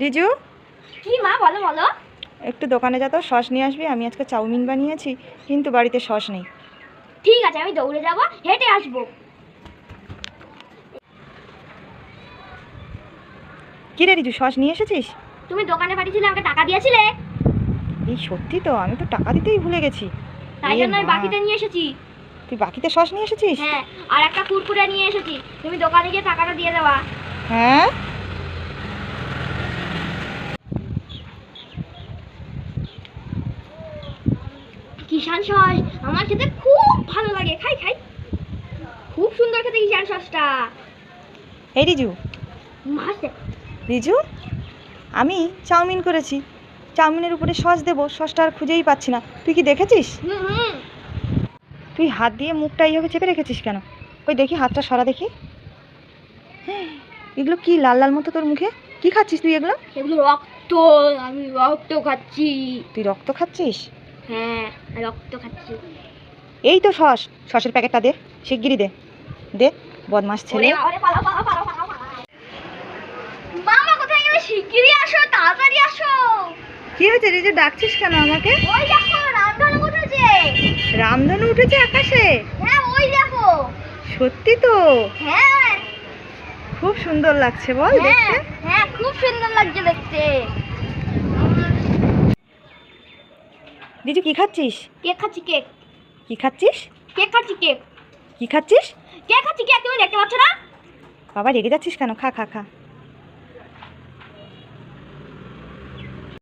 রিজু কি মা বলো বলো। একটু দোকানে যা তো সস নিয়ে আসবি আমি আজকে চাউমিন বানিয়েছি কিন্তু বাড়িতে সস নেই। ঠিক আছে আমি দৌড়ে যাব হেঁটে আসব। কী রে রিজু সস নিয়ে এসেছিস? তুমি দোকানে পাঠিয়েছিলে আমাকে টাকা দিয়েছিলে। এই সত্যি তো আমি তো টাকা দিতেই ভুলে গেছি। তাই জন্য আমি বাকিতে নিয়ে এসেছি। তুই বাকিতে সস নিয়ে এসেছিস? হ্যাঁ আর একটা কুরকুরে নিয়ে এসেছি। তুমি দোকানে গিয়ে টাকাটা দিয়ে দেওয়া হ্যাঁ? কিষান সস। আমার খেতে খুব ভালো লাগে। খাই খাই। খুব সুন্দর খেতে কিষান সসটা। এই রিজু। রিজু আমি চাউমিন করেছি। চাউমিনের উপরে সস দেবো সসটা আর খুঁজেই পাচ্ছি না। তুই কি দেখেছিস? তুই হাত দিয়ে মুখটা এইভাবে চেপে রেখেছিস কেন? ওই দেখি হাতটা সরা দেখি। হ্যাঁ, এগুলো কি লাল লাল মতো তোর মুখে? কি খাচ্ছিস তুই এগুলো? এগুলো রক্ত। আমি রক্ত খাচ্ছি। তুই রক্ত খাচ্ছিস? হ্যাঁ রক্ত খাচ্ছি। এই তো সস সসের প্যাকেটটা দে শিগগিরই দে। দে বদমাস ছেলে। মামা কোথায় গেলে? শিগগিরই আসো তাড়াতাড়ি আসো। কি হয়েছে রিজু ডাকছিস কেন আমাকে? ওই দেখো রামধনু উঠেছে। রামধনু উঠেছে আকাশে? হ্যাঁ ওই দেখো। সত্যি তো? হ্যাঁ। খুব সুন্দর লাগছে বল দেখতে। হ্যাঁ খুব সুন্দর লাগছে রিজু কি খাচ্ছিস? কেক খাচ্ছি কেক। কি খাচ্ছিস? কেক খাচ্ছি কেক। কি খাচ্ছিস? কেক খাচ্ছি কেক তুমি দেখতে পাচ্ছ না? বাবা রেগে যাচ্ছিস কেন? খা খা খা।